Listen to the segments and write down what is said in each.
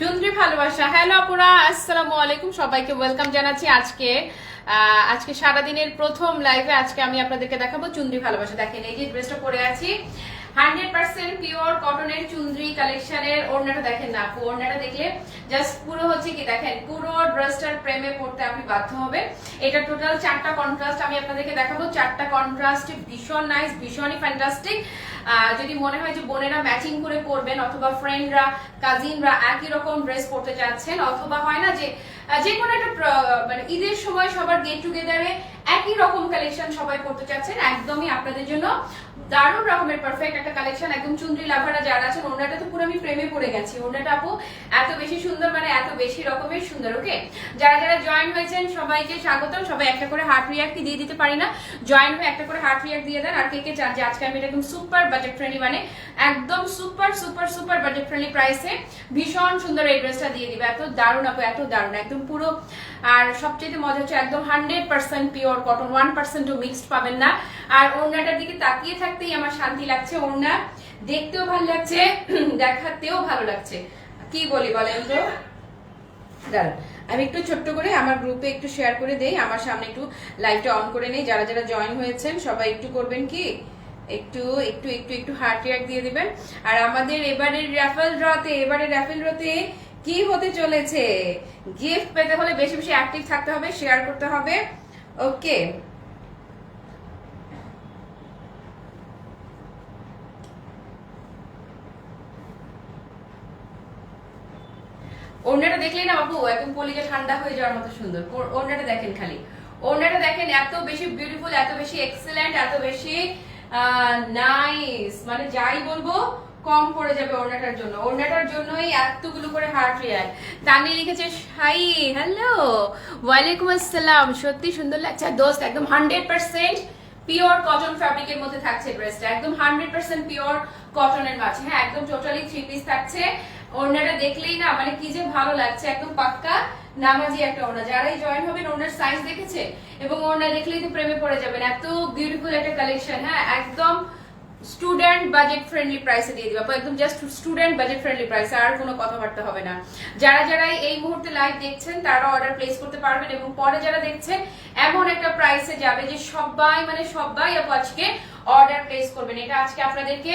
চুন্দ্রি ভালোবাসা। হ্যালো আপুরা, আসসালামু আলাইকুম। সবাইকে ওয়েলকাম জানাচ্ছি আজকে। আজকে সারাদিনের প্রথম লাইভে আজকে আমি আপনাদেরকে দেখাবো চুন্দ্রী ভালোবাসা। দেখেন, এই যে ড্রেসটা পরে আছি। হান্ড্রেড পার্সেন্ট পিওর কটনের চুন্দ্রি কালেকশনের ওড়নাটা দেখেন না। ওড়নাটা দেখলে জাস্ট পুরো হচ্ছে কি দেখেন, পুরো ড্রেসটার প্রেমে পড়তে আপনি বাধ্য হবে এটা টোটাল চারটা কন্ট্রাস্ট আমি আপনাদেরকে দেখাবো। চারটা কন্ট্রাস্ট ভীষণ নাইস ভীষণই ফ্যান্টাস্টিক যদি মনে হয় যে বোনেরা ম্যাচিং করে পরবেন অথবা ফ্রেন্ডরা কাজিনরা একই রকম ড্রেস পরতে চাচ্ছেন, অথবা হয় না যে যে কোনো একটা মানে ঈদের সময় সবার গেট টুগেদারে একই রকম কালেকশন সবাই পড়তে চাচ্ছেন, একদমই আপনাদের জন্য। দারুণ রকমের পারফেক্ট একটা কালেকশন একদম চুন্দ্রি লাভারা যারা আছেন ওনাটা তো পুরো আমি প্রেমে পড়ে গেছি। ওনাটা আপু এত বেশি সুন্দর মানে এত বেশি রকমের সুন্দর ওকে যারা যারা জয়েন হয়েছেন, সবাইকে স্বাগতম। সবাই একটা করে হার্ট রিয়াক্ট দিয়ে দিতে পারি না। জয়েন হয়ে একটা করে হার্ট রিয়াক্ট দিয়ে দেন। আর কে কে চান যে আজকে আমি এটা একদম সুপার বাজেট ফ্রেন্ডলি মানে একদম super super super budget friendly প্রাইসে ভীষণ সুন্দর এই ড্রেসটা দিয়ে দিবে। এত দারুণ আপু, এত দারুণ, একদম পুরো। আর সবচেয়ে মজা হচ্ছে একদম hundred percent pure cotton one পার্সেন্টও মিক্সড পাবেন না। আর ওড়নাটার দিকে তাকিয়ে থাকতেই আমার শান্তি লাগছে, ওড়না। দেখতেও ভালো লাগছে, দেখাতেও ভালো লাগছে। কি বলি বলেন তো? আমি একটু ছোট্ট করে আমার গ্রুপে একটু শেয়ার করে দেই। আমার সামনে একটু লাইভটা অন করে নেই। যারা যারা জয়েন হয়েছেন, সবাই একটু করবেন কি? একটু একটু একটু একটু হার্ট রিয়াক্ট দিয়ে দিবেন। আর আমাদের এবারের র্যাফেল ড্রতে এবারে র্যাফেল ড্রতে কি হতে চলেছে? গিফট পেতে হলে বেশি বেশি অ্যাক্টিভ থাকতে হবে শেয়ার করতে হবে। ওকে ওড়নাটা দেখলেই না বাবু একদম কলিজা ঠান্ডা হয়ে যাওয়ার মতো সুন্দর। ওড়নাটা দেখেন খালি। ওড়নাটা দেখেন এত বেশি বিউটিফুল এত বেশি এক্সেলেন্ট এত বেশি নাইস মানে যাই বলব কম পড়ে যাবে ওড়নাটার জন্য। ওড়নাটার জন্যই এতগুলো করে হার্ট রিয়াল তানি লিখেছে হাই হ্যালো ওয়ালাইকুম আসসালাম। সত্যি সুন্দর লাগছে। দোস্ত, একদম হান্ড্রেড পার্সেন্ট পিওর কটন ফ্যাব্রিকের মধ্যে থাকছে ড্রেসটা। একদম হান্ড্রেড পার্সেন্ট পিওর কটনের মাঝে হ্যাঁ একদম টোটালি থ্রি পিস থাকছে। ওড়নাটা দেখলেই না মানে কি যে ভালো লাগছে। একদম পাক্কা নামাজি একটা ওড়না। যারাই জয়েন হবেন ওনার সাইজ দেখেছে? এবং ওড়না দেখলেই তো প্রেমে পড়ে যাবেন। এত বিউটিফুল একটা কালেকশন হ্যাঁ একদম স্টুডেন্ট বাজেট ফ্রেন্ডলি প্রাইসে দিয়ে দিবা। একদম জাস্ট স্টুডেন্ট বাজেট ফ্রেন্ডলি প্রাইসে আর কোনো কথাবার্তা হবে না। যারা যারা এই মুহূর্তে লাইভ দেখছেন, তারা অর্ডার প্লেস করতে পারবেন এবং পরে যারা দেখছেন, এমন একটা প্রাইসে যাবে যে সবাই মানে সবাই আজকে অর্ডার প্লেস করবেন। এটা আজকে আপনাদেরকে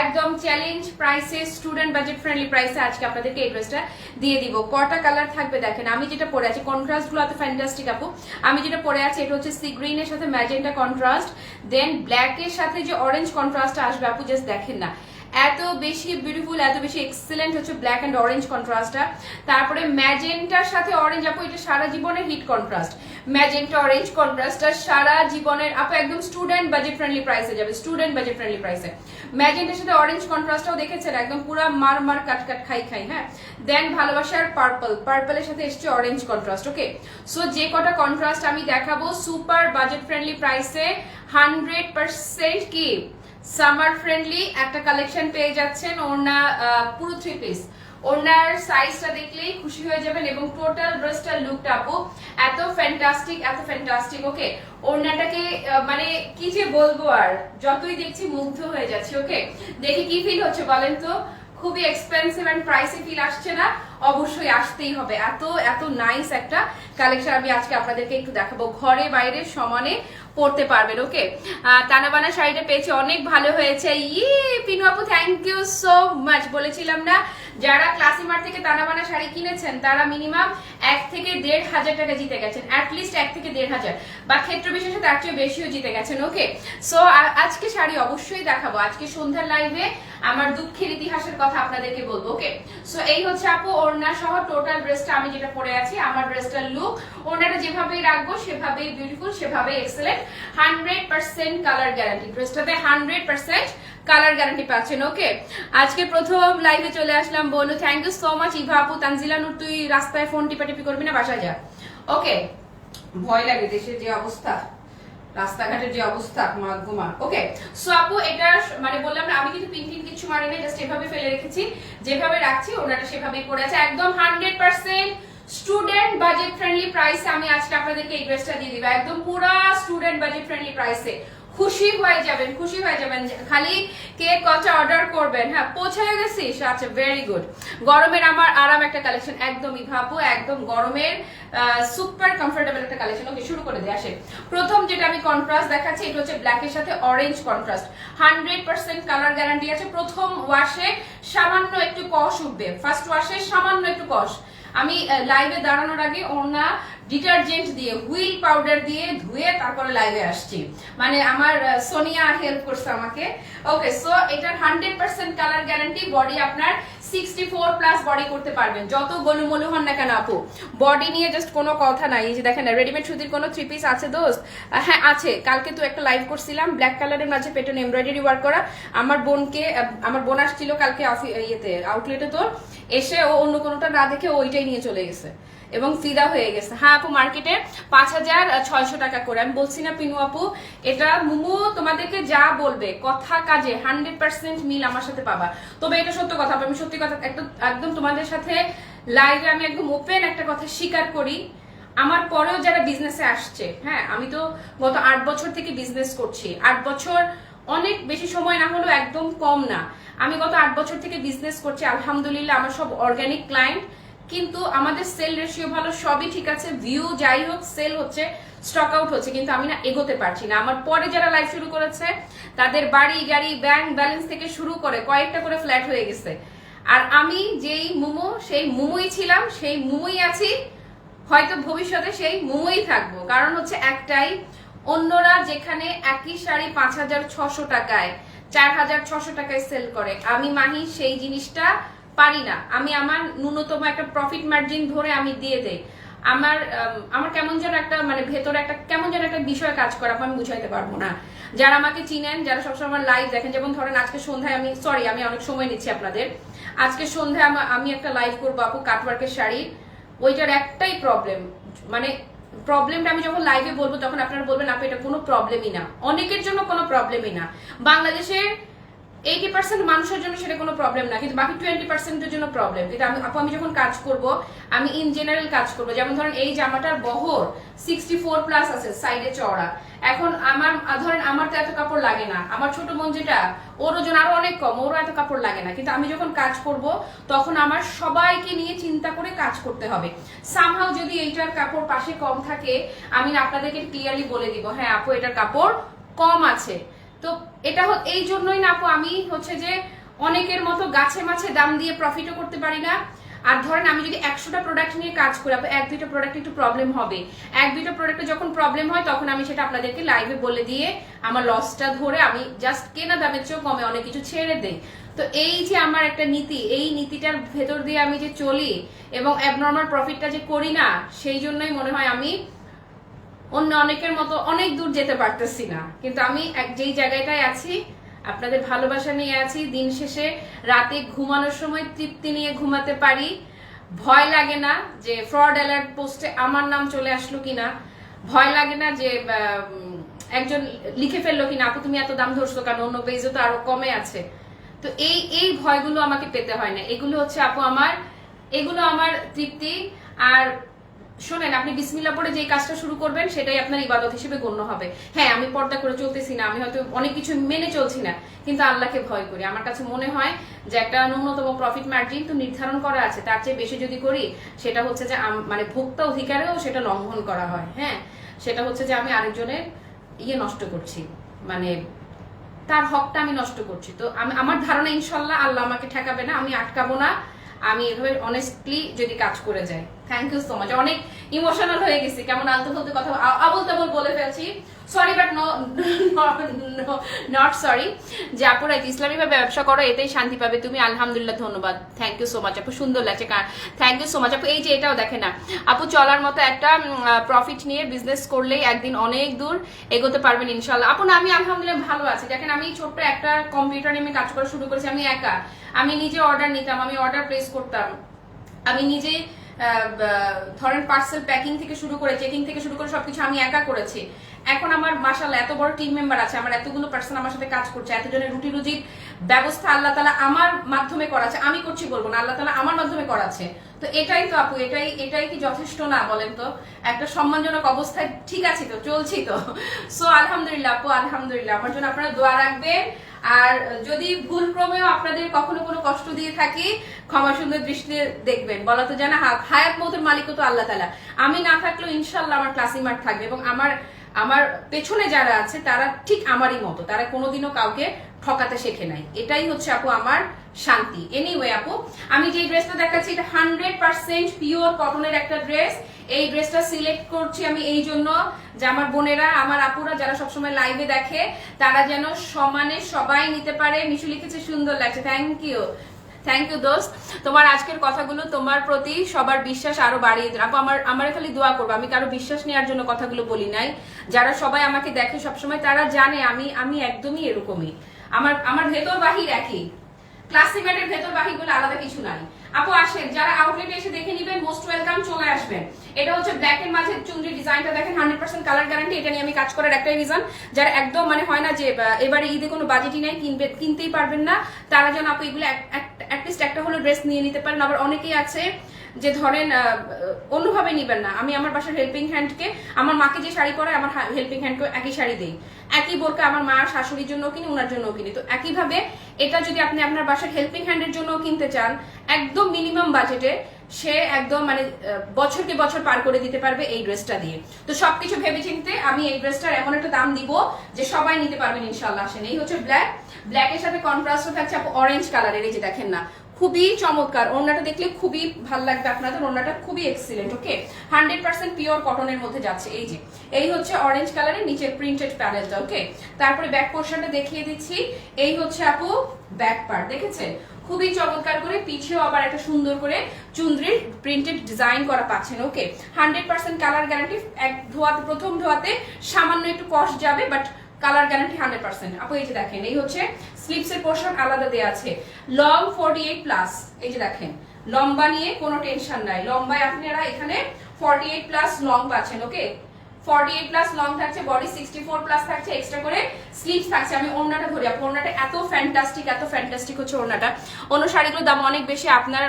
একদম চ্যালেঞ্জ প্রাইসে স্টুডেন্ট বাজেট ফ্রেন্ডলি প্রাইসে আজকে আপনাদেরকে এই ড্রেসটা দিয়ে দিব। কটা কালার থাকবে দেখেন, আমি যেটা পরে আছি কন্ট্রাস্টগুলো এত ফ্যান্টাস্টিক আপু। আমি যেটা পরে আছি, এটা হচ্ছে সি গ্রিনের সাথে ম্যাজেন্টা কন্ট্রাস্ট দেন ব্ল্যাক এর সাথে যে অরেঞ্জ কন্ট্রাস্টটা আসবে আপু জাস্ট দেখেন না। এত বেশি বিউটিফুল এত বেশি এক্সেলেন্ট হচ্ছে ব্ল্যাক অ্যান্ড অরেঞ্জ কন্ট্রাস্টটা তারপরে ম্যাজেন্টার সাথে অরেঞ্জ আপু, এটা সারা জীবনের হিট কন্ট্রাস্ট ম্যাজেন্টা অরেঞ্জ কন্ট্রাস্টটা সারা জীবনের, আপু, একদম স্টুডেন্ট বাজেট ফ্রেন্ডলি প্রাইসে যাবে স্টুডেন্ট বাজেট ফ্রেন্ডলি প্রাইসে ম্যাজেন্টার সাথে অরেঞ্জ কন্ট্রাস্টটাও দেখেছেন, একদম পুরো মার মার কাট কাট খাই খাই হ্যাঁ? দেন ভালোবাসার পার্পল পার্পলের সাথে এসছে অরেঞ্জ কন্ট্রাস্ট ওকে সো যে কটা কন্ট্রাস্ট আমি দেখাবো সুপার বাজেট ফ্রেন্ডলি প্রাইসে হান্ড্রেড পার্সেন্ট কি? সামার ফ্রেন্ডলি একটা কালেকশন পেয়ে যাচ্ছেন ওনা পুরো থ্রি পিস ওনার সাইজটা দেখলেই খুশি হয়ে যাবেন এবং টোটাল ড্রেসটার লুকটা আপু এত ফ্যান্টাস্টিক এত ফ্যান্টাস্টিক ওকে মানে কি যে বলব আর, যতই দেখছি মুগ্ধ হয়ে যাচ্ছে ওকে দেখে কি ফিল হচ্ছে বলেন তো? খুবই এক্সপেন্সিভ এন্ড প্রাইসি ফিল আসছে না? অবশ্যই আসতেই হবে। এত এত নাইস একটা কালেকশন আমি আজকে আপনাদেরকে একটু দেখাবো। ঘরে বাইরে, সমানে পড়তে পারবেন ওকে তানাবানা শাড়িটা পেয়েছি, অনেক ভালো হয়েছে। ই পিনু আপু থ্যাংক ইউ সো মাচ বলেছিলাম না, যারা ক্লাসিমার থেকে তানাবানা শাড়ি কিনেছেন, তারা মিনিমাম এক থেকে দেড় হাজার টাকা জিতে গেছেন। অ্যাটলিস্ট এক থেকে দেড় হাজার। বা ক্ষেত্র বিশেষে তার চেয়ে বেশিও জিতে গেছেন ওকে সো আজকে শাড়ি অবশ্যই দেখাবো। আজকে সন্ধ্যার লাইভে আমার দুঃখের ইতিহাসের কথা আপনাদেরকে বলব। ওকে সো এই হচ্ছে আপু, ওড়না সহ টোটাল ড্রেসটা আমি যেটা পরে আছি, আমার ড্রেসটার লুক ওড়নাটা যেভাবেই রাখব, সেভাবেই বিউটিফুল সেভাবেই excellent hundred percent colour guarantee ড্রেসটাতে hundred percent colour guarantee পাচ্ছেন ওকে আজকে প্রথম লাইভে চলে আসলাম বনু। Thank you so much Eva আপু, তানজিলা নুর, তুই রাস্তায় ফোন টিপাটিপি করবি না, বাসায় যা। ওকে ভয় লাগে দেশের যে অবস্থা। রাস্তাঘাটের যে অবস্থা গুমা ওকে সো আপু, এটা মানে বললাম না, আমি কিন্তু পিন টিন কিছু মারি না জাস্ট এভাবে ফেলে রেখেছি। যেভাবে রাখছি, ওনারা সেভাবেই পড়ে আছে। একদম hundred percent student budget friendly প্রাইসে আমি আজকে আপনাদেরকে এই ড্রেসটা দিয়ে দিব। একদম পুরা স্টুডেন্ট বাজেট ফ্রেন্ডলি প্রাইসে খুশি হয়ে যাবেন, খুশি হয়ে যাবেন। খালি কেক কচা অর্ডার করবেন। হ্যাঁ পৌঁছায় গেছিস আচ্ছা ভেরি গুড গরমের আমার আরাম একটা কালেকশন একদমই ভাবো, একদম গরমের সুপার কমফোর্টেবল একটা কালেকশন ওকে শুরু করে দিয়ে আসে। প্রথম যেটা আমি কন্ট্রাস্ট দেখাচ্ছি, এটা হচ্ছে ব্ল্যাকের সাথে orange contrast hundred percent colour guarantee আছে। প্রথম ওয়াশে সামান্য একটু কষ উঠবে। ফার্স্ট ওয়াশে সামান্য একটু কষ। আমি লাইভে দাঁড়ানোর আগে ওনা ডিটারজেন্ট দিয়ে, হুইল পাউডার দিয়ে ধুয়ে তারপরে লাইভে আসছি। মানে আমার সোনিয়া হেল্প করছে আমাকে। ওকে সো এটার hundred percent colour guarantee body আপনার সিক্সটি ফোর প্লাস বডি করতে পারবেন। যত গলুমলু হন না কেন আপু বডি নিয়ে জাস্ট কোনো কথা নাই। যে দেখেন রেডিমেড সুতির কোনো থ্রি পিস আছে দোস্ত? হ্যাঁ আছে। কালকে তো একটা লাইভ করছিলাম ব্ল্যাক কালারের মাঝে পেটন এমব্রয়ডারি ওয়ার্ক করা। আমার বোনকে আমার বোন আসছিল কালকে ইয়েতে আউটলেটে তোর এসে ও অন্য কোনোটা না দেখে ওইটাই নিয়ে চলে গেছে। এবং ফিদা হয়ে গেছে। হ্যাঁ আপু মার্কেটে পাঁচ হাজার ছয়শো টাকা করে। আমি বলছি না পিনু আপু, এটা মুমু তোমাদেরকে যা বলবে, কথা কাজে হান্ড্রেড পার্সেন্ট মিল আমার সাথে পাবা। তবে এটা সত্য কথা, আমি সত্যি কথা একদম একদম তোমাদের সাথে লাইভে আমি একদম ওপেন একটা কথা স্বীকার করি। আমার পরেও যারা বিজনেসে আসছে হ্যাঁ আমি তো গত আট বছর থেকে বিজনেস করছি। আট বছর অনেক বেশি সময় না হলেও একদম কম না। আমি গত আট বছর থেকে বিজনেস করছি, আলহামদুলিল্লাহ আমার সব অর্গানিক ক্লায়েন্ট কিন্তু আমাদের সেল রেশিও ভালো, সবই ঠিক আছে ভিউ যাই হোক সেল হচ্ছে স্টক আউট হচ্ছে, কিন্তু আমি না এগোতে পারছি না। আমার পরে যারা লাইভ শুরু করেছে, তাদের বাড়ি, গাড়ি ব্যাংক ব্যালেন্স থেকে শুরু করে কয়েকটা করে ফ্ল্যাট হয়ে গেছে। আর আমি যেই মুমো, সেই মুমুই ছিলাম, সেই মুমুই আছি, হয়তো ভবিষ্যতে সেই মুমুই থাকব। কারণ হচ্ছে একটাই, অন্যরা যেখানে একই শাড়ি পাঁচ হাজার ছশো টাকায়, চার হাজার ছশো টাকায় সেল করে, আমি মাহি সেই জিনিসটা পারি না। আমি আমার ন্যূনতম একটা প্রফিট মার্জিন ধরে আমি দিয়ে দেই। আমার আমার কেমন যেন একটা মানে ভেতরে একটা, কেমন যেন একটা বিষয় কাজ করে আমি বুঝাইতে পারব না। যারা আমাকে চিনেন, যারা সবসময় আমার লাইভ দেখেন, যেমন ধরেন আজকে সন্ধ্যায় আমি সরি আমি অনেক সময় নিচ্ছি আপনাদের। আজকে সন্ধ্যায় আমি একটা লাইভ করব, আপু, কাটওয়ার্কের শাড়ি। ওইটার একটাই প্রবলেম মানে প্রবলেমটা আমি যখন লাইভে বলব, তখন আপনারা বলবেন, আপু, এটা কোনো প্রবলেমই না। অনেকের জন্য কোনো প্রবলেমই না। বাংলাদেশের এইটি পার্সেন্ট মানুষের জন্য সেটা কোনো প্রবলেম না, কিন্তু বাকি টোয়েন্টি পার্সেন্টের জন্য প্রবলেম কিন্তু আমি আপু, আমি যখন কাজ করব, আমি ইন জেনারেল কাজ করব। যেমন ধরেন এই জামাটার বহর সিক্সটি ফোর প্লাস আছে সাইডে চওড়া। এখন আমার, ধরেন আমার তো এত কাপড় লাগে না। আমার ছোট বোন যেটা, ওর ওজন আরও অনেক কম, ওরও এত কাপড় লাগে না। কিন্তু আমি যখন কাজ করব, তখন আমার সবাইকে নিয়ে চিন্তা করে কাজ করতে হবে। সামহাও যদি এইটার কাপড় পাশে কম থাকে, আমি আপনাদেরকে ক্লিয়ারলি বলে দিব হ্যাঁ আপু, এটার কাপড় কম আছে। তো এটা এই জন্যই না আপু, আমি হচ্ছে যে অনেকের মতো গাছে মাছে দাম দিয়ে প্রফিটও করতে পারি না। আর ধরেন আমি যদি একশোটা প্রোডাক্ট নিয়ে কাজ করি এক দুইটা প্রোডাক্ট একটু প্রবলেম হবে। এক দুইটা প্রোডাক্টে যখন প্রবলেম হয়, তখন আমি সেটা আপনাদেরকে লাইভে বলে দিয়ে আমার লসটা ধরে আমি জাস্ট কেনা দামের চেয়েও কমে অনেক কিছু ছেড়ে দেই। তো এই যে আমার একটা নীতি, এই নীতিটার ভেতর দিয়ে আমি যে চলি এবং অ্যাবনর্মাল প্রফিটটা যে করি না, সেই জন্যই মনে হয় আমি অন্য অনেকের মতো অনেক দূর যেতে পারতেছি না। কিন্তু আমি এক, যেই জায়গাটায় আছি, আপনাদের ভালোবাসা নিয়ে আছি, দিন শেষে রাতে ঘুমানোর সময় তৃপ্তি নিয়ে ঘুমাতে পারি। ভয় লাগে না যে ফ্রড অ্যালার্ট পোস্টে আমার নাম চলে আসলো কিনা। ভয় লাগে না যে একজন লিখে ফেলল কিনা, আপু, তুমি এত দাম ধরছো কেন? অন্য পেজে তো আরও কমে আছে। তো এই এই ভয়গুলো আমাকে পেতে হয় না। এগুলো হচ্ছে, আপু, আমার, এগুলো আমার তৃপ্তি। আর শোনেন, আপনি বিসমিল্লা পরে যে কাজটা শুরু করবেন, সেটাই আপনার ইবাদত হিসেবে গণ্য হবে। হ্যাঁ আমি পর্দা করে চলতেছি না, আমি হয়তো অনেক কিছু মেনে চলছি না, কিন্তু আল্লাহকে ভয় করি। আমার কাছে মনে হয় যে একটা ন্যূনতম প্রফিট মার্জিন তো নির্ধারণ করা আছে, তার চেয়ে বেশি যদি করি, সেটা হচ্ছে যে মানে ভোক্তা অধিকারেও সেটা লঙ্ঘন করা হয় হ্যাঁ? সেটা হচ্ছে যে আমি আরেকজনের ইয়ে নষ্ট করছি মানে তার হকটা আমি নষ্ট করছি। তো আমি, আমার ধারণা ইনশাল্লাহ আল্লাহ আমাকে ঠেকাবে না, আমি আটকাবো না, আমি এভাবে অনেস্টলি যদি কাজ করে যাই। থ্যাংক ইউ সো মাচ অনেক ইমোশনাল হয়ে গেছি। কেমন আলতু ফালতু কথা আবল তাবল বলে ফেলছি। Sorry but no not sorry যে আপুরা ইসলামী ভাবে ব্যবসা করো, এতেই শান্তি পাবে। তুমি আলহামদুলিল্লাহ, ধন্যবাদ। থ্যাংক ইউ সো মাচ আপু। সুন্দর লাগছে। থ্যাংক ইউ সো মাচ আপু। এই যে এটাও দেখে না। আপু, চলার মতো একটা প্রফিট নিয়ে বিজনেস করলেই একদিন অনেক দূর এগোতে পারবেন ইনশাল্লাহ আপু, না, আমি আলহামদুলিল্লাহ ভালো আছি। দেখেন, আমি ছোট্ট একটা কম্পিউটার নিয়ে কাজ করা শুরু করেছি। আমি একা। আমি নিজে অর্ডার নিতাম, আমি অর্ডার প্লেস করতাম। আমি নিজে ধরেন পার্সেল প্যাকিং থেকে শুরু করে চেকিং থেকে শুরু করে সবকিছু আমি একা করেছি। এখন আমার মাসাল্লাহ এত বড় টিম মেম্বার আছে, আমার এতগুলো পার্সন আমার সাথে কাজ করছে, এতজনের রুটি রুজির ব্যবস্থা আল্লাহ তালা আমার মাধ্যমে করাচ্ছে। আমি করছি বলব না, আল্লাহ তালা আমার মাধ্যমে করাচ্ছে। তো এটাই তো আপু, এটাই এটাই কি যথেষ্ট না বলেন তো? একটা সম্মানজনক অবস্থায় ঠিক আছে তো, চলছি তো। সো আলহামদুলিল্লাহ আপু, আলহামদুলিল্লাহ। আমার জন্য আপনারা দোয়া রাখবেন। আর যদি ভুল ক্রমেও আপনাদের কখনো কোনো কষ্ট দিয়ে থাকি, ক্ষমা সুন্দর দৃষ্টিতে দেখবেন। বলা তো জানা হাত হায়াত মতের মালিকও তো আল্লাহ তালা আমি না থাকলেও ইনশাল্লাহ আমার ক্লাসিমার থাকবে এবং আমার আমার পেছনে যারা আছে, তারা ঠিক আমারই মতো। তারা কোনোদিনও কাউকে ঠকাতে শেখে নাই। এটাই হচ্ছে আপু আমার শান্তি। এনিওয়ে আপু, আমি যে ড্রেসটা দেখাচ্ছি, এটা হান্ড্রেড পার্সেন্ট পিওর কটনের একটা ড্রেস এই ড্রেসটা সিলেক্ট করছি আমি এই জন্য যে আমার বোনেরা, আমার আপুরা যারা সবসময় লাইভে দেখে, তারা যেন সমানে সবাই নিতে পারে। মিশু লিখেছে, সুন্দর লাগছে। থ্যাংক ইউ থ্যাংক ইউ দোস্ত। তোমার আজকের কথাগুলো তোমার প্রতি সবার বিশ্বাস আরও বাড়িয়ে দেবে আপু, আমার আমার খালি দোয়া করব, আমি কারও বিশ্বাস নেওয়ার জন্য কথাগুলো বলি নাই। যারা সবাই আমাকে দেখে সবসময়, তারা জানে আমি আমি একদমই এরকমই। আমার আমার ভেতর বাহির একই। ক্লাসিমেটের ভেতর বাহির বলে আলাদা কিছু নাই। আপু, আসেন, যারা আউটলেটে এসে দেখে নিবেন মোস্ট ওয়েলকাম চলে আসবেন। এটা হচ্ছে ব্ল্যাক এর মাঝে চুনরি ডিজাইনটা দেখেন হান্ড্রেড পার্সেন্ট কালার গ্যারান্টি এটা নিয়ে আমি কাজ করার একটাই রিজন যারা একদম মানে হয় না যে এবারে ঈদে কোনো বাজেটই নাই, কিনবে, কিনতেই পারবেন না। তারা যেন আপু এগুলো অ্যাটলিস্ট একটা হলো ড্রেস নিয়ে নিতে পারেন। আবার অনেকেই আছে যে ধরেন অন্যভাবে নিবেন না। আমি আমার বাসার হেল্পিং হ্যান্ডকে আমার মাকে যে শাড়ি পরে আমার হেল্পিং হ্যান্ডকে একই শাড়ি দেই। একই বোরকা আমার মা শাশুড়ির জন্য কিনি ওনার জন্য কিনি। তো একইভাবে এটা যদি আপনি আপনার বাসার হেল্পিং হ্যান্ডের জন্য কিনতে চান, একদম মিনিমাম বাজেটে সে একদম মানে বছরকে বছর পার করে দিতে পারবে এই ড্রেসটা দিয়ে। তো সবকিছু ভেবে চিনতে আমি এই ড্রেসটার এমন একটা দাম দিব যে সবাই নিতে পারবেন ইনশাল্লাহ আসেন। এই হচ্ছে ব্ল্যাক ব্ল্যাকের সাথে কন্ট্রাস্টও থাকছে অরেঞ্জ কালারের এই যে দেখেন না। খুবই চমৎকার। ওড়নাটা দেখলে খুবই ভালো লাগবে আপনাদের। ওড়নাটা খুবই excellent okay hundred percent pure কটনের মধ্যে যাচ্ছে। এই যে, এই হচ্ছে অরেঞ্জ কালারের নিচের প্রিন্টেড প্যানেলটা ওকে তারপরে ব্যাক পোর্শনটা দেখিয়ে দিচ্ছি। এই হচ্ছে আপু ব্যাক পার্ট দেখেছেন? খুবই চমৎকার করে পিছেও আবার একটা সুন্দর করে চুন্দ্রির প্রিন্টেড ডিজাইন করা পাচ্ছেন okay hundred percent colour guarantee এক ধোয়াতে, প্রথম ধোয়াতে সামান্য একটু কস্ট যাবে but colour guarantee hundred percent আপু, এই যে দেখেন, এই হচ্ছে স্লিপস এর পোর্শন আলাদা দেওয়া আছে। লং ফোর্টি এইট প্লাস এই যে দেখেন, লম্বা নিয়ে কোনো টেনশন নাই। লম্বায় আপনারা এখানে ফর্টি এইট প্লাস লং পাচ্ছেন okay forty eight plus long থাকছে বডি সিক্সটি ফোর প্লাস থাকছে এক্সট্রা করে স্লিভস থাকছে। আমি ওড়নাটা ধরি আপু, ওড়নাটা এত ফ্যান্টাস্টিক এত ফ্যান্টাস্টিক হচ্ছে ওড়নাটা। অন্য শাড়িগুলোর দাম অনেক বেশি, আপনার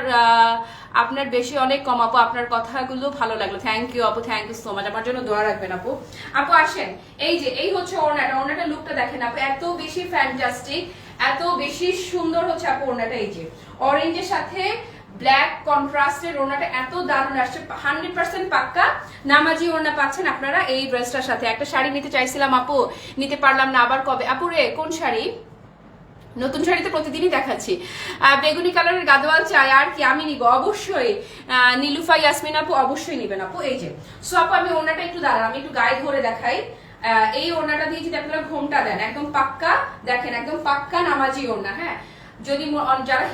আপনার বেশি অনেক কম আপু। আপনার কথাগুলো ভালো লাগল। থ্যাংক ইউ আপু থ্যাংক ইউ সো মাচ আমার জন্য দোয়া রাখবেন আপু। আপু, আসেন। এই যে, এই হচ্ছে ওড়নাটা ওড়নাটা লুকটা দেখেন আপু। এত বেশি ফ্যান্টাস্টিক এত বেশি সুন্দর হচ্ছে আপু ওড়নাটা, এই যে। অরেঞ্জের সাথে ব্ল্যাক কন্ট্রাস্টের ওড়নাটা এত দারুণ আসছে। হান্ড্রেড পার্সেন্ট পাক্কা। নামাজি ওড়না পাচ্ছেন আপনারা এই ড্রেসটার সাথে। একটা শাড়ি নিতে চাইছিলাম আপু, নিতে পারলাম না আবার কবে। আপু রে, কোন শাড়ি? নতুন শাড়িতে প্রতিদিনই দেখাচ্ছি। বেগুনি কালারের গাদোয়াল চাই আর কি, আমি নিব। অবশ্যই নীলুফা ইয়াসমিন আপু অবশ্যই নিবেন আপু। এই যে, সো আপু, আমি ওনাটা একটু দাঁড়ান, আমি একটু গায়ে ধরে দেখাই। এই ওড়নাটা দিয়ে যদি আপনারা ঘোমটা দেন, একদম পাক্কা, দেখেন, একদম পাক্কা নামাজি ওড়না হ্যাঁ? যদি যারা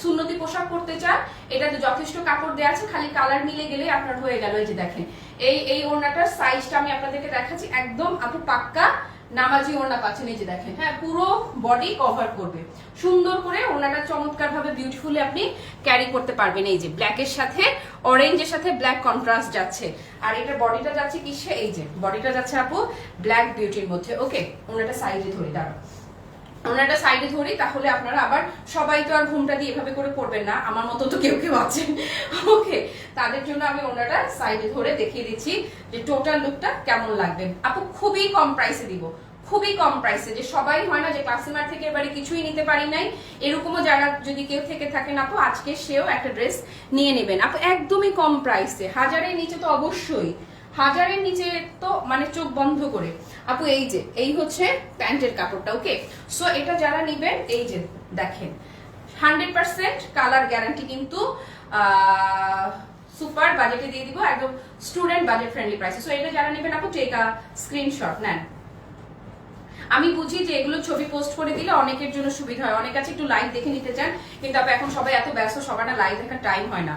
সুন্নতি পোশাক পরতে চান, এটাতে যথেষ্ট কাপড় দেওয়া আছে, খালি কালার মিলে গেলে আপনার হয়ে গেল। এই যে দেখেন, এই এই ওড়নাটার সাইজটা আমি আপনাদেরকে দেখাচ্ছি, একদম আপু পাক্কা নামাজি ওড়না পাচ্ছেন। এই যে দেখেন হ্যাঁ পুরো বডি কভার করবে। সুন্দর করে ওড়নাটা চমৎকার ভাবে বিউটিফুলি আপনি ক্যারি করতে পারবেন। এই যে ব্ল্যাকের সাথে অরেঞ্জের সাথে ব্ল্যাক কন্ট্রাস্ট যাচ্ছে। আর এটা বডিটা যাচ্ছে কিসে? এই যে বডিটা যাচ্ছে আপু ব্ল্যাক বিউটির মধ্যে। ওকে ওনাটা সাইডে ধরে দাঁড়াও ওনাটা সাইডে ধরি, তাহলে আপনারা আবার সবাই তো আর ঘুমটা দিয়ে এভাবে করে পড়বেন না। আমার মতো তো কেউ কেউ আছেন। ওকে তাদের জন্য আমি ওনাটা সাইডে ধরে দেখিয়ে দিচ্ছি যে টোটাল লুকটা কেমন লাগবে। আপু, খুবই কম প্রাইসে দিব। খুবই কম প্রাইসে যে সবাই হয় না যে ক্লাসিমার থেকে এবারে কিছুই নিতে পারি নাই। এরকমও যারা যদি কেউ থেকে থাকেন আপু, আজকে সেও একটা ড্রেস নিয়ে নেবেন। আপু, একদমই কম প্রাইসে হাজারের নিচে তো অবশ্যই। হাজারের নিচে তো মানে চোখ বন্ধ করে। আপু, এই যে, এই হচ্ছে প্যান্টের কাপড়টা, ওকে? সো এটা যারা নিবেন, এই যে, দেখেন। হান্ড্রেড পার্সেন্ট কালার গ্যারান্টি কিন্তু সুপার বাজেটে দিয়ে দিব, একদম স্টুডেন্ট বাজেট ফ্রেন্ডলি প্রাইসে সো এটা যারা নেবেন, আপু টেক স্ক্রিনশট নেন। আমি বুঝি যে এগুলো ছবি পোস্ট করে দিলে অনেকের জন্য সুবিধা হয়। অনেক আছে একটু লাইভ দেখে নিতে চান, কিন্তু আপনি এখন সবাই এত ব্যস্ত, সবার না লাইভ দেখার টাইম হয় না।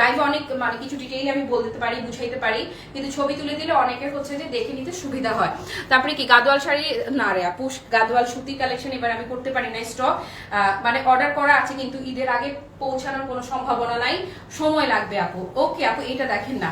লাইভে অনেক মানে কিছু ডিটেইল আমি বলতে পারি, বুঝাইতে পারি, কিন্তু ছবি তুলে দিলে অনেকের হচ্ছে যে দেখে নিতে সুবিধা হয়। তারপরে কি, গাদোয়াল শাড়ি? না রে আপু, গাদোয়াল সুতি কালেকশন এবার আমি করতে পারি না স্টক মানে অর্ডার করা আছে, কিন্তু ঈদের আগে পৌঁছানোর কোনো সম্ভাবনা নাই। সময় লাগবে আপু। ওকে আপু, এটা দেখেন না।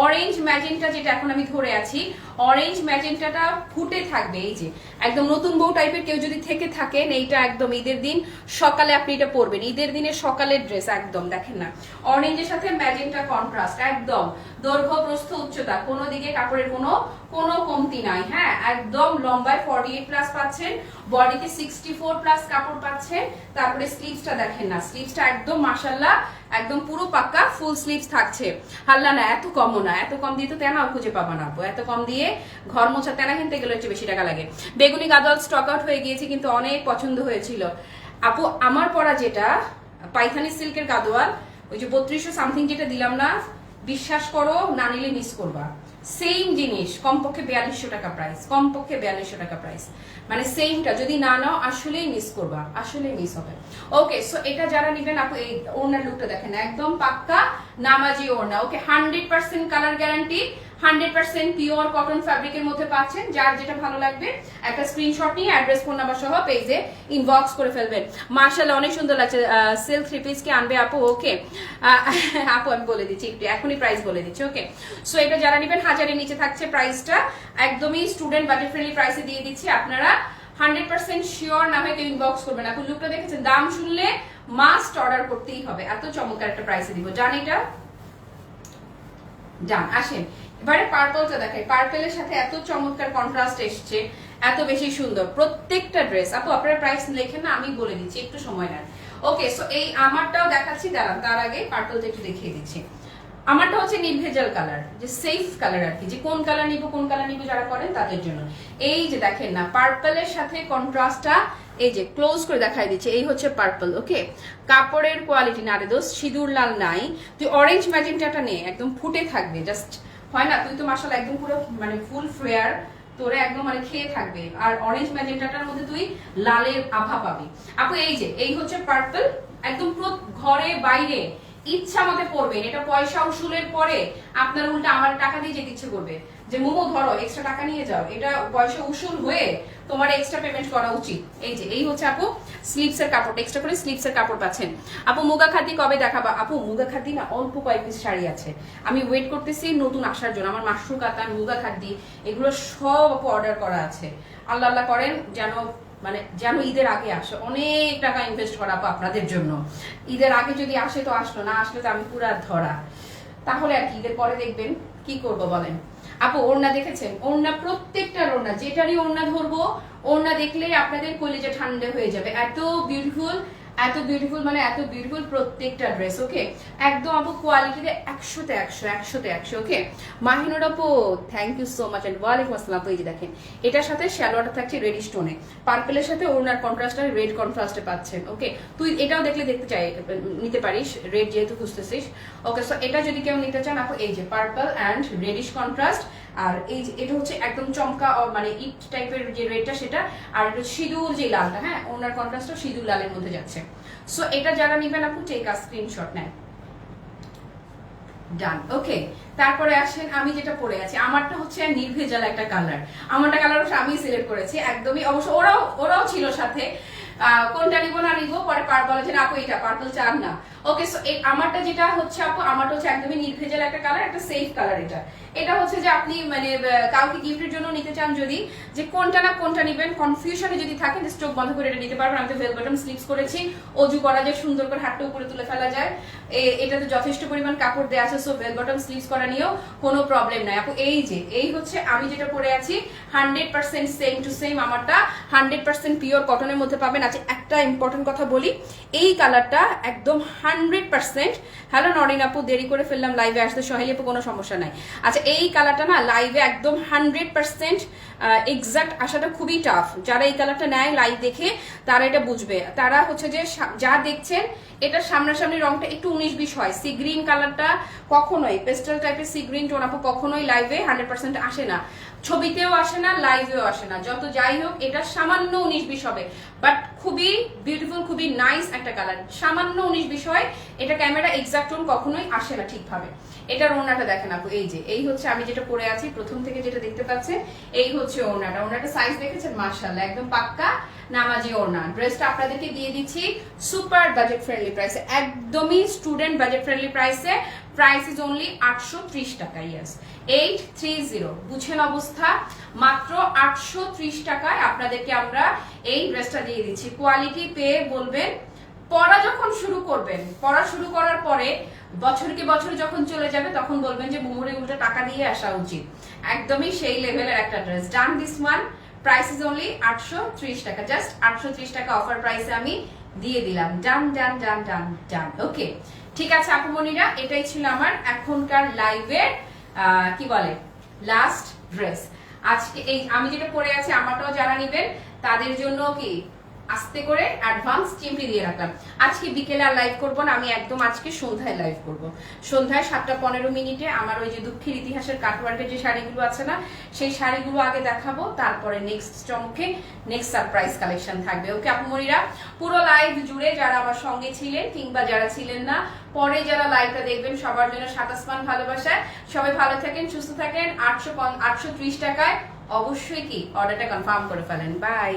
অরেঞ্জ ম্যাজেন্টা যেটা এখন আমি ধরে আছি অরেঞ্জ ম্যাজেন্টাটা ফুটে থাকবে, এই যে, একদম নতুন বউ টাইপের কেউ যদি থেকে থাকেন, এইটা একদম ঈদের দিন, সকালে আপনি এটা পরবেন। ঈদের দিনে সকালের ড্রেস একদম, দেখেন না। অরেঞ্জের সাথে ম্যাজেন্টা কন্ট্রাস্ট একদম। দৈর্ঘ্য প্রস্থ উচ্চতা, কোনো দিকে কাপড়ের কোনো কোনো কমতি নাই হ্যাঁ? একদম লম্বায় ফর্টি এইট প্লাস পাচ্ছেন বডিতে সিক্সটি ফোর প্লাস কাপড় পাচ্ছেন, তারপরে স্লিভসটা দেখেন না স্লিভসটা একদম মাসাল্লাহ একদম পুরো পাক্কা ফুল স্লিভস থাকছে। হাল্লা না, এত কমও না, এত কম দিয়ে তো তেনাও খুঁজে পাবা না। এত কম দিয়ে ঘর মোছা তেনা কিনতে গেলে একটু বেশি টাকা লাগে। বেগুনি গাদল স্টক আউট হয়ে গিয়েছে, কিন্তু অনেক পছন্দ হয়েছিল। আপু, আমার পরা যেটা, পাইথানি সিল্কের গাদোয়াল, ওই যে বত্রিশশো সামথিং যেটা দিলাম না, বিশ্বাস করো, না নিলে মিস করবা। সেম জিনিস, কমপক্ষে বিয়াল্লিশশো টাকা প্রাইস কমপক্ষে বিয়াল্লিশশো টাকা প্রাইস মানে সেমটা যদি না নাও, আসলেই মিস করবা, আসলেই মিস হবে। ওকে সো এটা যারা নিবেন, আপু, এই ওনার লুকটা দেখেন, একদম পাক্কা নামাজি ওড়না okay hundred percent colour guarantee, hundred percent pure cotton ফ্যাব্রিকের মধ্যে পাচ্ছেন। যার যেটা ভালো লাগবে, একটা স্ক্রিনশট নিয়ে অ্যাড্রেস ফোন নাম্বার সহ পেজে ইনবক্স করে ফেলবেন। মার্শাল্লাহ অনেক সুন্দর লাগছে। সিল্ক থ্রি পিস কি আনবে আপু? ওকে। আপু, আমি বলে দিচ্ছি একটু, এখনই প্রাইস বলে দিচ্ছি, ওকে। সো এটা যারা নেবেন, হাজারের নিচে থাকছে প্রাইসটা একদমই স্টুডেন্ট বাজেট ফ্রেন্ডলি প্রাইসে দিয়ে দিচ্ছি। আপনারা হান্ড্রেড পার্সেন্ট শিওর না হয় কেউ ইনবক্স করবেন আপু লুকটা দেখেছেন? দাম শুনলে মাস্ট অর্ডার করতেই হবে। এত চমৎকার একটা প্রাইসে দিব। জান এটা? ডান আসেন। এবারে পার্পলটা দেখাই। পার্পেলের সাথে এত চমৎকার কন্ট্রাস্ট এসছে, এত বেশি সুন্দর। প্রত্যেকটা ড্রেস আপু, আপনারা প্রাইস লেখেন না, আমি বলে দিচ্ছি, একটু সময় নেন। ওকে সো এই আমারটাও দেখাচ্ছি। দাঁড়ান, তার আগে পার্পলটা একটু দেখিয়ে দিচ্ছি। আমারটা হচ্ছে নির্ভেজাল কালার যে সেফ কালার আর কি, যে কোন কালার নিব, কোন কালার নিব যারা করেন তাদের জন্য। এই যে দেখেন না পার্পলের সাথে কন্ট্রাস্টটা এই যে ক্লোজ করে দেখাই দিচ্ছে, এই হচ্ছে পার্পল ওকে কাপড়ের কোয়ালিটি না রে দোষ সিঁদুর লাল নাই। তুই অরেঞ্জ ম্যাজেন্টাটা নে, একদম ফুটে থাকবে জাস্ট হয় না? তুই তো মাসাল একদম পুরো মানে ফুল ফ্রেয়ার তোরে একদম মানে খেয়ে থাকবে। আর অরেঞ্জ ম্যাজেন্টাটার মধ্যে তুই লালের আভা পাবি। আপু, এই যে, এই হচ্ছে পার্পল একদম পুরো ঘরে বাইরে ইচ্ছা মতে পড়বেন এটা পয়সা উসুলের পরে আপনার উল্টা আমার টাকা দিয়ে যেতে ইচ্ছে করবে। যে, মোমো ধরো এক্সট্রা টাকা নিয়ে যাও, এটা পয়সা উসুল হয়ে তোমার এক্সট্রা পেমেন্ট করা উচিত। এই যে, এই হচ্ছে আপু স্লিপস এর কাপড় এক্সট্রা করে স্লিপস এর কাপড় পাচ্ছেন। আপু, মুগা খাতি কবে দেখাবা? আপু, মুগা খাতি না অল্প কয়েক পিস শাড়ি আছে। আমি ওয়েট করতেছি নতুন আসার জন্য, আমার মাশরু কাতান, মুগা খাতি এগুলো সব আপু অর্ডার করা আছে। আল্লাহ আল্লাহ করেন, যেন মানে যেন ঈদের আগে আসে। অনেক টাকা ইনভেস্ট করাবো আপনাদের জন্য। ঈদের আগে যদি আসে তো আসলো, না আসলে তো আমি পুরা ধরা। তাহলে আর কি, ঈদের পরে দেখবেন কি করব বলেন। আপু, ওড়না দেখেছেন? ওড়না প্রত্যেকটার ওড়না, যেটারই ওড়না ধরবো, ওড়না দেখলে আপনাদের কলেজে ঠান্ডা হয়ে যাবে। এত বিউটিফুল এত বিউটিফুল মানে এত বিউটিফুল প্রত্যেকটা ড্রেস ওকে একদম আপু কোয়ালিটিতে একশোতে একশো একশোতে একশো ওকে মাহিনুর আপু thank you so much and ওয়ালাইকুম আসসালাম। এই যে দেখেন, এটার সাথে শ্যালোয়ারটা থাকছে রেড স্টোনে পার্পেলের সাথে ওড়নার কন্ট্রাস্টটা রেড কন্ট্রাস্টে পাচ্ছেন ওকে তুই এটাও দেখলে দেখতে চাই, নিতে পারিস রেড যেহেতু খুঁজতেছিস। ওকে সো এটা যদি কেউ নিতে চান, আপু, এই যে পার্পল অ্যান্ড রেডিশ কন্ট্রাস্ট আর এই এটা হচ্ছে একদম চমকা মানে ইট টাইপের যে রেডটা সেটা, আর এটা সিঁদুর যে লালটা হ্যাঁ ওনার কন্ট্রাস্টটা সিঁদুর লালের মধ্যে যাচ্ছে। সো এটা যারা নিবেন আপনি টেক আ স্ক্রিনশট নেন। ডান ওকে তারপরে আসেন, আমি যেটা পরে আছি, আমারটা হচ্ছে নির্ভেজাল একটা কালার আমারটা কালার আমি সিলেক্ট করেছি, একদমই, অবশ্য ওরাও ওরাও ছিল সাথে। কোনটা নিবো না নিবো, পরে পার বলে যে আপু এটা পার্পল চান না। ওকে সো আমারটা যেটা হচ্ছে আপু, আমারটা হচ্ছে একদমই নির্ভেজাল একটা কালার একটা সেফ কালার এটা। এটা হচ্ছে যে আপনি মানে কাউকে গিফটের জন্য নিতে চান যদি, যে কোনটা না কোনটা নিবেন কনফিউশনে যদি থাকেন স্টোক বন্ধ করে এটা নিতে পারবেন। আমি তো ভেল বটম স্লিপস করেছি, অজু করা যায়, সুন্দর করে হাতটা উপরে তুলে ফেলা যায়। এটাতে যথেষ্ট পরিমাণ কাপড় দেওয়া আছে সো ভেল বটম স্লিপস করা নিয়েও কোনো প্রবলেম নাই। আপু, এই যে, এই হচ্ছে আমি যেটা পরে আছি hundred percent same to same আমারটা হান্ড্রেড পার্সেন্ট পিওর কটনের মধ্যে পাবেন। আচ্ছা একটা ইম্পর্টেন্ট কথা বলি, এই কালারটা একদম হান্ড্রেড পার্সেন্ট হ্যালো নরিন আপু, দেরি করে ফেললাম লাইভে আসতে সহেলি আপু, কোনো সমস্যা নাই। আচ্ছা এই কালারটা না লাইভে একদম হান্ড্রেড পার্সেন্ট এক্সাক্ট আসাটা খুবই টাফ যারা এই কালারটা নেয় লাইভ দেখে, তারা এটা বুঝবে। তারা হচ্ছে যে যা দেখছেন এটা সামনাসামনি রংটা একটু উনিশ বিশ হয়। সি গ্রিন কালারটা কখনোই পেস্টাল টাইপের সি গ্রিন টোন আপু কখনোই লাইভে হান্ড্রেড পার্সেন্ট আসে না। ছবিতেও আসে না লাইভেও আসে না। যত যাই হোক, এটা সামান্য উনিশ বিশ হবে। বাট খুবই বিউটিফুল খুবই নাইস একটা কালার সামান্য উনিশ বিশ হয়, এটা ক্যামেরা এক্সাক্ট টোন কখনোই আসে না ঠিকভাবে। এটার ওড়নাটা দেখেন আপু, এই যে, এই হচ্ছে আমি যেটা পরে আছি, প্রথম থেকে যেটা দেখতে পাচ্ছেন, এই হচ্ছে ওড়নাটা। ওড়নাটা সাইজ দেখেছেন? মার্শাল্লাহ একদম পাক্কা নামাজি ওড়না। ড্রেসটা আপনাদেরকে দিয়ে দিচ্ছি সুপার বাজেট ফ্রেন্ডলি প্রাইসে একদমই স্টুডেন্ট বাজেট ফ্রেন্ডলি প্রাইসে প্রাইস ইজ অনলি আটশো ত্রিশ টাকা ইয়েস এইট থ্রি জিরো বুঝেন অবস্থা, মাত্র আটশো ত্রিশ টাকায় আপনাদেরকে আমরা এই ড্রেসটা দিয়ে দিচ্ছি। কোয়ালিটি পেয়ে বলবেন পড়া যখন শুরু করবেন, পড়া শুরু করার পরে বছর কি বছর যখন চলে যাবে, তখন বলবেন যে, মুমুরে উল্টো টাকা দিয়ে আসা উচিত। একদমই সেই লেভেলের একটা dress done this one price is only আটশো ত্রিশ টাকা। জাস্ট আটশো ত্রিশ টাকা অফার প্রাইসে আমি দিয়ে দিলাম। ডান ডান ডান ডান ডান ওকে ঠিক আছে আপুমনিরা এটাই ছিল আমার এখনকার লাইভের কি বলে লাস্ট ড্রেস আজকে এই, আমি যেটা পরে আছি, আমারটাও যারা নিবেন, তাদের জন্য কি আস্তে করে অ্যাডভান্স চিমটি দিয়ে রাখলাম। আজকে বিকেলে আর লাইভ করব না, আমি একদম আজকে সন্ধ্যায় লাইভ করব। সন্ধ্যায় সাতটা পনেরো মিনিটে আমার ওই যে দুঃখের ইতিহাসের কাটওয়ার্কের যে শাড়িগুলো আছে না, সেই শাড়িগুলো আগে দেখাবো, তারপরে নেক্সট চমকে নেক্সট সারপ্রাইজ কালেকশন থাকবে। ওকে আপুমরিরা পুরো লাইভ জুড়ে যারা আমার সঙ্গে ছিলেন কিংবা যারা ছিলেন না, পরে যারা লাইভটা দেখবেন, সবার জন্য সাতাসমান ভালোবাসায়। সবাই ভালো থাকেন, সুস্থ থাকেন। আটশো আটশো টাকায় অবশ্যই কি অর্ডারটা কনফার্ম করে ফেলেন। বাই